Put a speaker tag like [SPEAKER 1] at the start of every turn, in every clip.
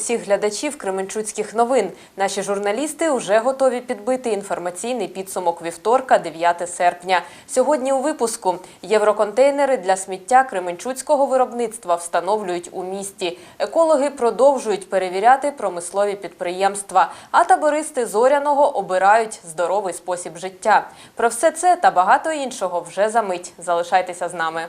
[SPEAKER 1] всіх глядачів Кременчуцьких новин. Наші журналісти вже готові підбити інформаційний підсумок вівторка, 9 серпня. Сьогодні у випуску євроконтейнери для сміття Кременчуцького виробництва встановлюють у місті. Екологи продовжують перевіряти промислові підприємства, а табористи Зоряного обирають здоровий спосіб життя. Про все це та багато іншого вже за мить. Залишайтеся з нами.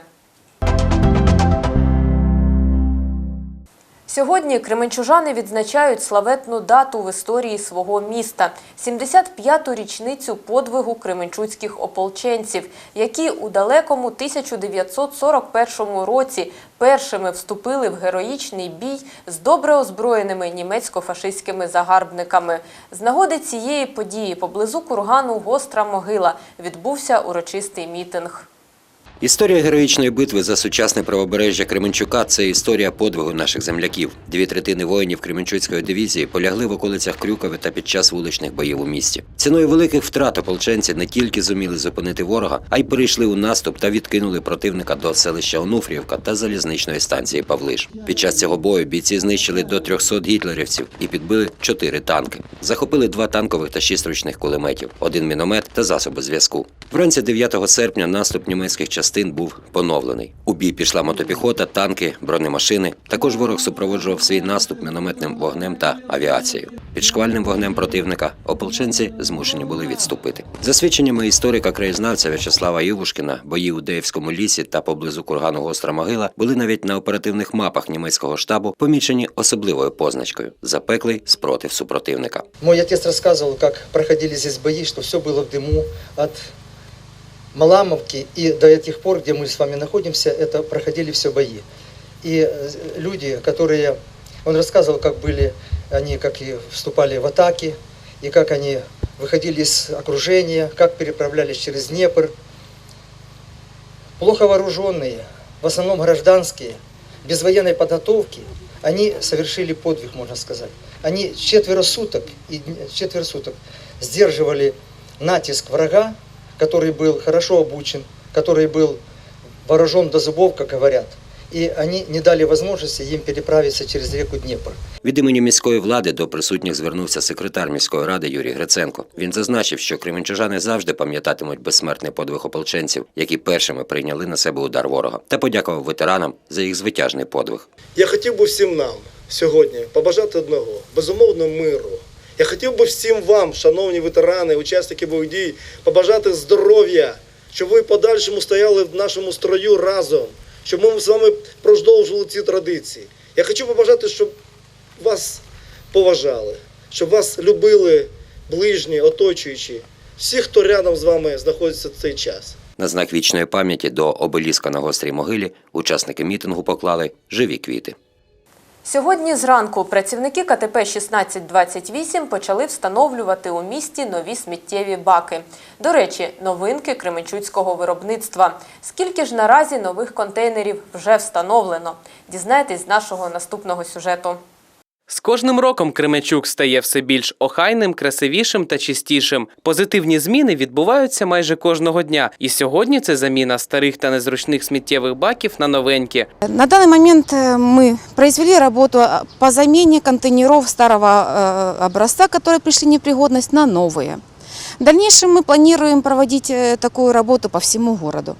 [SPEAKER 1] Сьогодні кременчужани відзначають славетну дату в історії свого міста – 75-ту річницю подвигу кременчуцьких ополченців, які у далекому 1941 році першими вступили в героїчний бій з добре озброєними німецько-фашистськими загарбниками. З нагоди цієї події поблизу кургану Гостра могила відбувся урочистий мітинг.
[SPEAKER 2] Історія героїчної битви за сучасне правобережжя Кременчука це історія подвигу наших земляків. Дві третини воїнів Кременчуцької дивізії полягли в околицях Крюкови та під час вуличних боїв у місті. Ціною великих втрат ополченці не тільки зуміли зупинити ворога, а й перейшли у наступ та відкинули противника до селища Онуфріївка та залізничної станції Павлиш. Під час цього бою бійці знищили до 300 гітлерівців і підбили чотири танки. Захопили два танкових та шість ручних кулеметів, один міномет та засоби зв'язку. Вранці 9 серпня наступ німецьких частин був поновлений. У бій пішла мотопіхота, танки, бронемашини. Також ворог супроводжував свій наступ мінометним вогнем та авіацією. Під шквальним вогнем противника ополченці змушені були відступити. За свідченнями історика краєзнавця В'ячеслава Івушкіна, бої у Деївському лісі та поблизу кургану Гостра могила були навіть на оперативних мапах німецького штабу помічені особливою позначкою запеклий спротив супротивника.
[SPEAKER 3] Мой отец рассказывал, как проходили здесь бои, что все было в дыму от Маламовки и до этих пор, где мы с вами находимся, это проходили все бои. И э, люди, которые... Он рассказывал, как были они, как и вступали в атаки, и как они выходили из окружения, как переправлялись через Днепр. Плохо вооруженные, в основном гражданские, без военной подготовки, они совершили подвиг, можно сказать. Они четверо суток, и четверо суток сдерживали натиск врага, который был хорошо обучен, который был вооружен до зубов, как говорят. И они не дали возможности им переправиться через реку Днепр.
[SPEAKER 2] Від імені міської влади до присутніх звернувся секретар міської ради Юрій Гриценко. Він зазначив, що кременчужани завжди пам'ятатимуть безсмертний подвиг ополченців, які першими прийняли на себе удар ворога, та подякував ветеранам за їх звитяжний подвиг.
[SPEAKER 4] Я хотів би всім нам сьогодні побажати одного безумовно миру. Я хотів би всім вам, шановні ветерани, учасники бойових дій, побажати здоров'я, щоб ви в подальшому стояли в нашому строю разом, щоб ми з вами продовжували ці традиції. Я хочу побажати, щоб вас поважали, щоб вас любили ближні, оточуючі, всі, хто рядом з вами знаходиться в цей час.
[SPEAKER 2] На знак вічної пам'яті до обеліска на гострій могилі учасники мітингу поклали живі квіти.
[SPEAKER 1] Сьогодні зранку працівники КТП 1628 почали встановлювати у місті нові сміттєві баки. До речі, новинки кременчуцького виробництва. Скільки ж наразі нових контейнерів вже встановлено? Дізнайтесь з нашого наступного сюжету.
[SPEAKER 5] З кожним роком Кременчук стає все більш охайним, красивішим та чистішим. Позитивні зміни відбуваються майже кожного дня. І сьогодні це заміна старих та незручних сміттєвих баків на новенькі.
[SPEAKER 6] На данный момент э, мы произвели работу э, по замене контейнеров старого э, образца, которые пришли в непригодность, на новые. В дальнейшем мы планируем проводить э, такую работу по всему городу.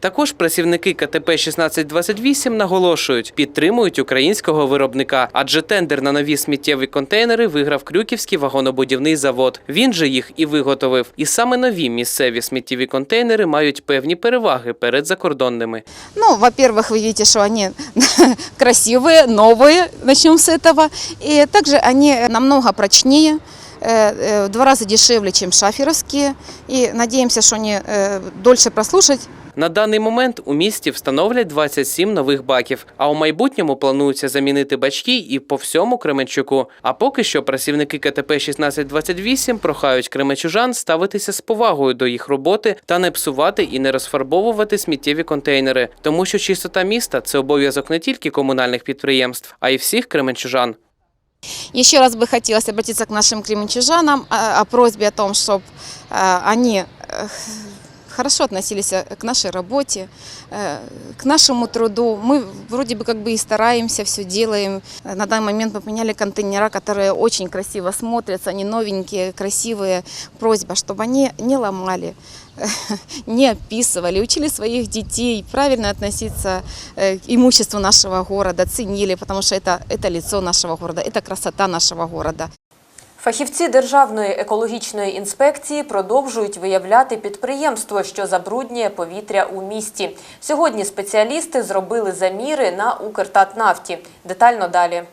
[SPEAKER 5] Також працівники КТП 1628 наголошують, підтримують українського виробника, адже тендер на нові сміттєві контейнери виграв Крюківський вагонобудівний завод. Він же їх і виготовив. І саме нові місцеві сміттєві контейнери мають певні переваги перед закордонними.
[SPEAKER 6] Ну, во-первых, вы видите, что они красивые, новые, начнем с этого. И также они намного прочнее, э, э, в два раза дешевле, чем шаферовские. И надеемся, что они э, дольше прослушать
[SPEAKER 5] На даний момент у місті встановлять 27 нових баків, а у майбутньому планується замінити бачки і по всьому Кременчуку. А поки що працівники КТП 1628 прохають кременчужан ставитися з повагою до їх роботи та не псувати і не розфарбовувати сміттєві контейнери, тому що чистота міста це обов'язок не тільки комунальних підприємств, а й всіх кременчужан.
[SPEAKER 6] Еще раз бы хотелось обратиться к нашим кременчужанам о, о просьбе о том, чтобы они э, хорошо относились э, к нашей работе, э, к нашему труду. Мы вроде бы как бы и стараемся, все делаем. Э, На данный момент мы поменяли контейнера, которые очень красиво смотрятся, они новенькие, красивые. Просьба, чтобы они не ломали, не описывали, учили своих детей правильно относиться к имуществу нашего города, ценили, потому что это, это лицо нашего города, это красота нашего города.
[SPEAKER 1] Фахівці Державної екологічної інспекції продовжують виявляти підприємство, що забруднює повітря у місті. Сьогодні спеціалісти зробили заміри на Укртатнафті. Детально далі.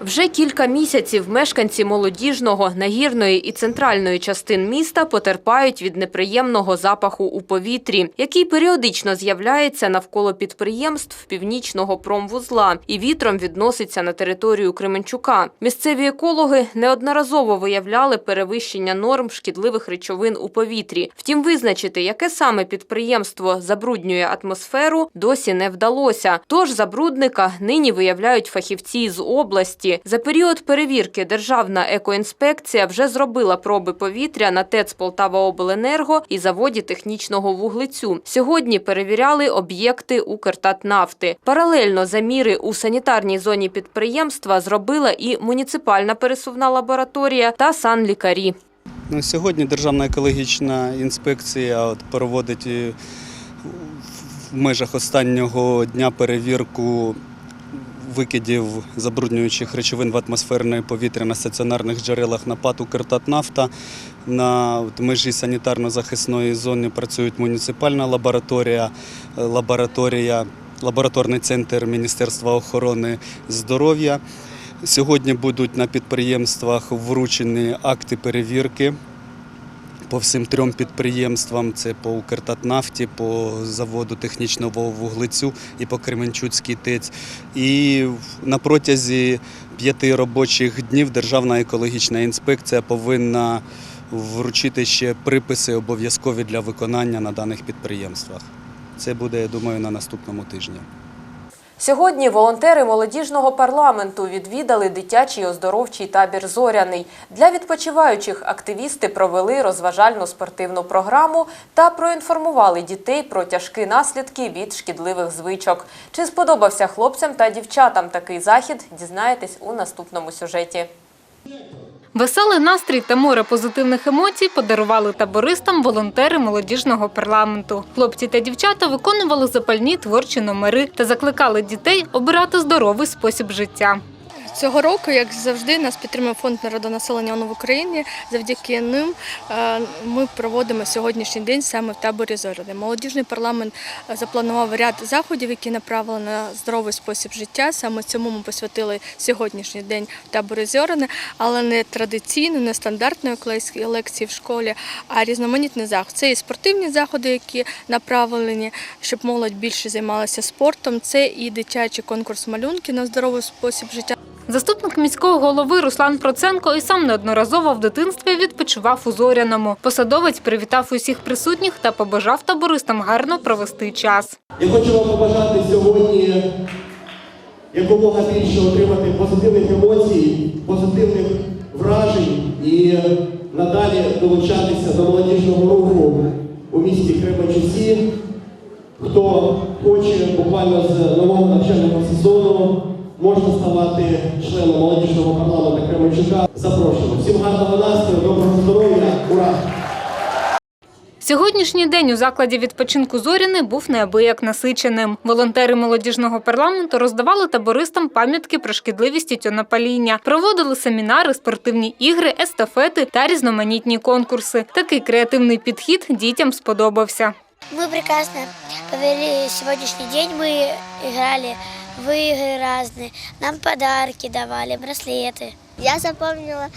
[SPEAKER 1] Вже кілька місяців мешканці молодіжного, нагірної і центральної частин міста потерпають від неприємного запаху у повітрі, який періодично з'являється навколо підприємств північного промвузла і вітром відноситься на територію Кременчука. Місцеві екологи неодноразово виявляли перевищення норм шкідливих речовин у повітрі. Втім, визначити, яке саме підприємство забруднює атмосферу, досі не вдалося. Тож забрудника нині виявляють фахівці з області. За період перевірки Державна екоінспекція вже зробила проби повітря на ТЕЦ Полтава-Обленерго і заводі технічного вуглецю. Сьогодні перевіряли об'єкти Укртатнафти. Паралельно заміри у санітарній зоні підприємства зробила і муніципальна пересувна лабораторія та санлікарі.
[SPEAKER 7] Ну, Сьогодні Державна екологічна інспекція проводить е, в межах останнього дня перевірку викидів забруднюючих речовин в атмосферне повітря на стаціонарних джерелах на ПАТ «Укртатнафта». На межі санітарно-захисної зони працюють муніципальна лабораторія, е, лабораторія, лабораторний центр Міністерства охорони здоров'я. Сьогодні будуть на підприємствах вручені акти перевірки по всім трьом підприємствам: це по Укртатнафті, по заводу технічного вуглецю і по Кременчуцькій ТЕЦ. І на протязі п'яти робочих днів Державна екологічна інспекція повинна вручити ще приписи обов'язкові для виконання на даних підприємствах. Це буде, я думаю, на наступному тижні.
[SPEAKER 1] Сьогодні волонтери молодіжного парламенту відвідали дитячий оздоровчий табір Зоряний. Для відпочиваючих активісти провели розважальну спортивну програму та проінформували дітей про тяжкі наслідки від шкідливих звичок. Чи сподобався хлопцям та дівчатам такий захід? Дізнаєтесь у наступному сюжеті.
[SPEAKER 8] Веселий настрій та море позитивних емоцій подарували табористам волонтери молодіжного парламенту. Хлопці та дівчата виконували запальні творчі номери та закликали дітей обирати здоровий спосіб життя.
[SPEAKER 9] Цього року, як завжди, нас підтримує фонд народонаселення в Україні. Завдяки ним е, ми проводимо сьогоднішній день саме в таборі Зоряни. Молодіжний парламент е, запланував ряд заходів, які направили на здоровий спосіб життя. Саме цьому ми посвятили сьогоднішній день в таборі Зоряни, але не традиційно, не стандартної клейської лекції в школі, а різноманітний заход. Це і спортивні заходи, які направлені, щоб молодь більше займалася спортом. Це і дитячий конкурс малюнки на здоровий спосіб життя.
[SPEAKER 8] Заступник міського голови Руслан Проценко і сам неодноразово в дитинстві відпочивав у Зоряному. Посадовець привітав усіх присутніх та побажав табористам гарно провести час.
[SPEAKER 10] Я хочу вам побажати сьогодні якомога більше отримати позитивних емоцій, позитивних вражень і надалі долучатися до молодіжного руху у місті Кременчуці. Хто хоче буквально з нового навчального сезону, можна ставати членом молодіжного парламенту Кременчука. Запрошуємо. Всім гарного настрою, доброго здоров'я, ура!
[SPEAKER 8] Сьогоднішній день у закладі відпочинку Зоряни був неабияк насиченим. Волонтери молодіжного парламенту роздавали табористам пам'ятки про шкідливість тютюнопаління, проводили семінари, спортивні ігри, естафети та різноманітні конкурси. Такий креативний підхід дітям сподобався.
[SPEAKER 11] Мы прекрасно провели сегодняшний день. Мы играли в игры разные, нам подарки давали, браслеты. Я запомнила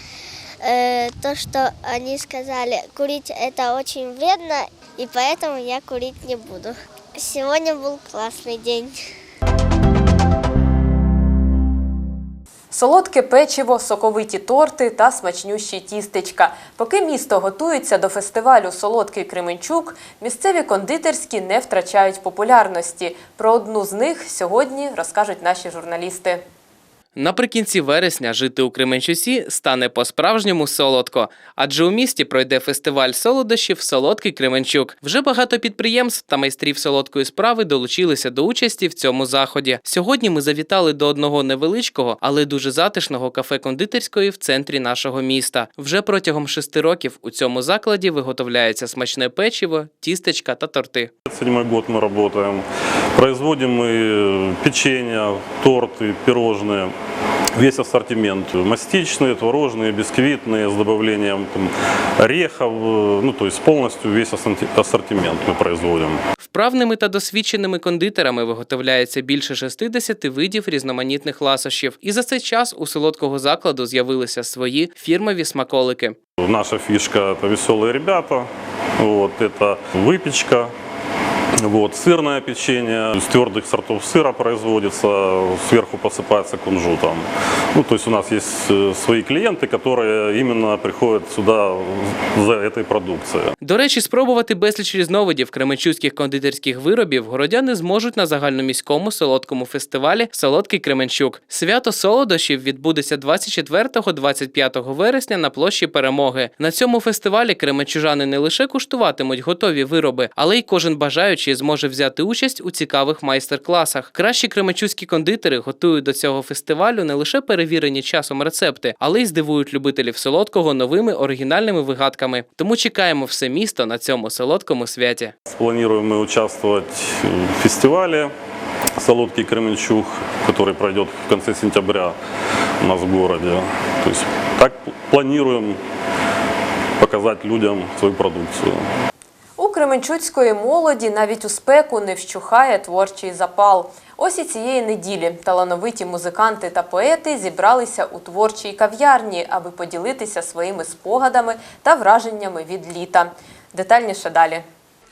[SPEAKER 11] э, то, что они сказали, курить это очень вредно, и поэтому я курить не буду. Сегодня был классный день.
[SPEAKER 1] Солодке печиво, соковиті торти та смачнющі тістечка. Поки місто готується до фестивалю Солодкий Кременчук, місцеві кондитерські не втрачають популярності. Про одну з них сьогодні розкажуть наші журналісти.
[SPEAKER 5] Наприкінці вересня жити у Кременчусі стане по-справжньому солодко, адже у місті пройде фестиваль солодощів Солодкий Кременчук. Вже багато підприємств та майстрів солодкої справи долучилися до участі в цьому заході. Сьогодні ми завітали до одного невеличкого, але дуже затишного кафе-кондитерської в центрі нашого міста. Вже протягом шести років у цьому закладі виготовляється смачне печиво, тістечка та торти.
[SPEAKER 12] Седьмой год мы работаем. Производим мы печенье, торты, пирожные. Весь ассортимент. Мастичные, творожные, бисквитные с добавлением там, орехов. э, Ну, то есть полностью весь ассорти- ассортимент мы производим.
[SPEAKER 5] Вправними та досвідченими кондитерами виготовляється більше 60 видів різноманітних ласощів. І за цей час у солодкого закладу з'явилися свої фірмові смаколики.
[SPEAKER 12] Наша фишка – это веселые ребята. Вот, это выпечка, вот, сырное печенье, из твердых сортов сыра производится, сверху посыпается кунжутом. Ну, то есть у нас есть э, свои клиенты, которые именно приходят сюда за этой продукцией.
[SPEAKER 5] До речі, спробувати безліч різновидів кременчуцьких кондитерських виробів городяни зможуть на загальноміському солодкому фестивалі Солодкий Кременчук. Свято солодощів відбудеться 24-25 вересня на площі Перемоги. На цьому фестивалі кременчужани не лише куштуватимуть готові вироби, але й кожен бажаючий зможе взяти участь у цікавих майстер-класах. Кращі кременчуцькі кондитери готують до цього фестивалю не лише перевірені часом рецепти, але й здивують любителів солодкого новими оригінальними вигадками. Тому чекаємо все місто на цьому солодкому святі.
[SPEAKER 12] Планируем мы участвовать в фестивале «Солодкий Кременчуг», который пройдет в конце сентября у нас в городе. То есть так планируем показать людям свою продукцию.
[SPEAKER 1] Кременчуцької молоді навіть у спеку не вщухає творчий запал. Ось і цієї неділі талановиті музиканти та поети зібралися у творчій кав'ярні, аби поділитися своїми спогадами та враженнями від літа. Детальніше далі.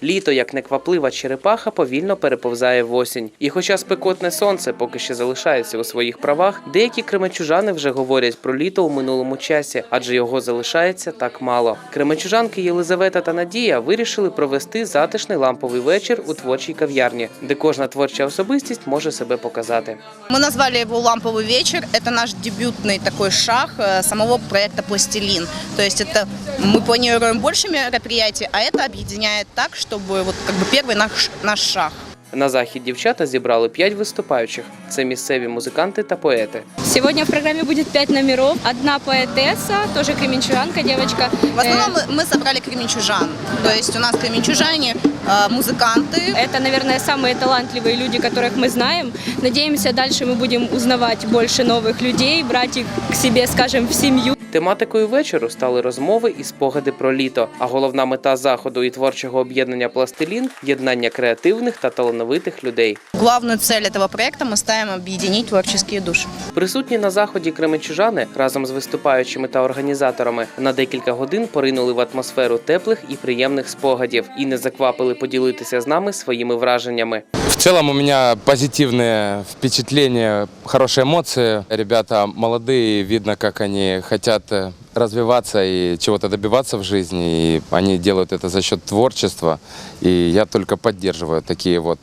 [SPEAKER 5] Літо, як некваплива черепаха, повільно переповзає в осінь. І хоча спекотне сонце поки ще залишається у своїх правах, деякі кременчужани вже говорять про літо у минулому часі, адже його залишається так мало. Кременчужанки Єлизавета та Надія вирішили провести затишний ламповий вечір у творчій кав'ярні, де кожна творча особистість може себе показати.
[SPEAKER 13] Мы назвали его «Ламповый вечер». Это наш дебютный такой шаг э, самого проекта «Пластилин». То есть это мы планируем больше мероприятий, а это объединяет так, чтобы вот как бы первый наш, наш шаг.
[SPEAKER 5] На захід дівчата зібрали п'ять виступаючих. Це місцеві музиканти та поети.
[SPEAKER 14] Сегодня в программе будет пять номеров. Одна поэтесса, тоже кременчуганка, девочка.
[SPEAKER 13] В основном мы, мы собрали кременчужан. То есть у нас кременчужане, э, музыканты.
[SPEAKER 14] Это, наверное, самые талантливые люди, которых мы знаем. Надеемся, дальше мы будем узнавать больше новых людей, брать их к себе, скажем, в семью.
[SPEAKER 5] Тематикою вечору стали розмови і спогади про літо. А головна мета заходу і творчого об'єднання Пластилін єднання креативних та талановитих людей.
[SPEAKER 13] Главную цель этого проекта мы ставим объединить творческие души.
[SPEAKER 5] Присутні на заході кременчужани разом з виступаючими та організаторами на декілька годин поринули в атмосферу теплих і приємних спогадів і не заквапили поділитися з нами своїми враженнями.
[SPEAKER 15] В целом у меня позитивные впечатления, хорошие эмоции. Ребята молодые, видно, как они хотят э, развиваться и чего-то добиваться в жизни. И они делают это за счет творчества. И я только поддерживаю такие вот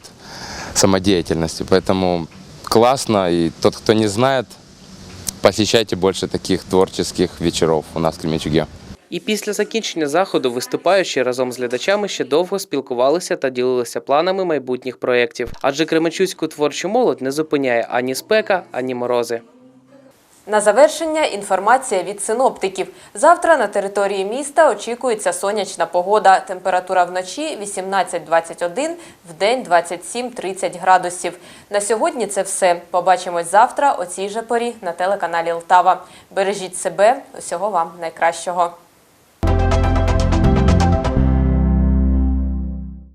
[SPEAKER 15] самодеятельности. Поэтому классно. И тот, кто не знает, посещайте больше таких творческих вечеров у нас в Кременчуге.
[SPEAKER 5] І після закінчення заходу виступаючі разом з глядачами ще довго спілкувалися та ділилися планами майбутніх проєктів. Адже кременчуцьку творчу молодь не зупиняє ані спека, ані морози.
[SPEAKER 1] На завершення інформація від синоптиків. Завтра на території міста очікується сонячна погода. Температура вночі 18-21, вдень 27-30 градусів. На сьогодні це все. Побачимось завтра о цій же порі на телеканалі Лтава. Бережіть себе, усього вам найкращого.